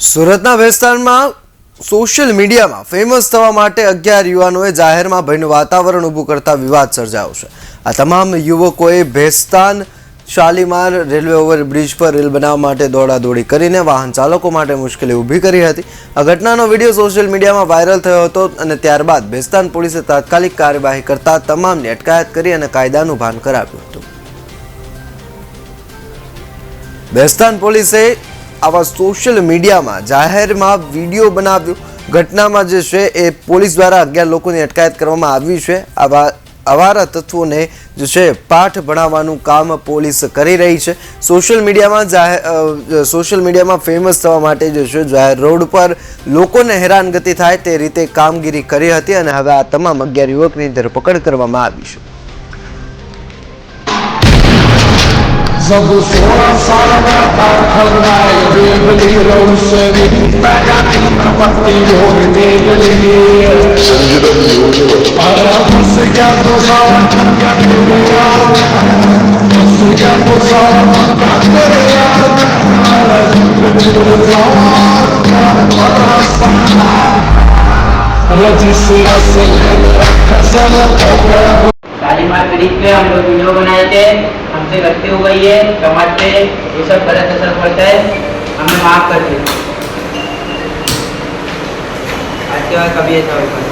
સુરતના વિસ્તારમાં સોશિયલ મીડિયામાં ફેમસ થવા માટે અગિયાર યુવાનોએ જાહેરમાં ભયનું વાતાવરણ ઊભું કરતા વિવાદ સર્જાયો છે. આ તમામ યુવકોએ ભેસ્તાન શાલીમાર રેલવે ઓવરબ્રિજ પર રેલ બનાવવા માટે દોડાદોડી કરીને વાહન ચાલકો માટે મુશ્કેલી ઊભી કરી હતી. આ ઘટનાનો વીડિયો સોશિયલ મીડિયામાં વાયરલ થયો હતો અને ત્યારબાદ ભેસ્તાન પોલીસે તાત્કાલિક કાર્યવાહી કરતા તમામની અટકાયત કરી અને કાયદાનું ભાન કરાવ્યું હતું. બેસ્તાન પોલીસે આવા સોશિયલ મીડિયામાં જાહેરમાં વીડિયો બનાવ્યો. ઘટનામાં જે છે એ પોલીસ દ્વારા અગિયાર લોકોની અટકાયત કરવામાં આવી છે. આવા અવારા તત્વોને જે છે પાઠ ભણાવવાનું કામ પોલીસ કરી રહી છે. સોશિયલ મીડિયામાં જાહેર સોશિયલ મીડિયામાં ફેમસ થવા માટે જે છે જાહેર રોડ પર લોકોને હેરાનગતિ થાય તે રીતે કામગીરી કરી હતી અને હવે આ તમામ અગિયાર યુવકની ધરપકડ કરવામાં આવી છે. जब सोलह साल में था खलनाए बेबली रोशनी पत्ती योग बेबली अरे बस क्या तो साथ क्या तेरे यार बस क्या तो साथ क्या तेरे यार अरे रजिस रसल फसल शालीमार ब्रिज पे हम लोग वीडियो बनाए थे हमसे गलती हो गई है समाज पे ये सब गलत असर पड़ता है हमें माफ कर दीजिए आज के बाद कभी ऐसा होगा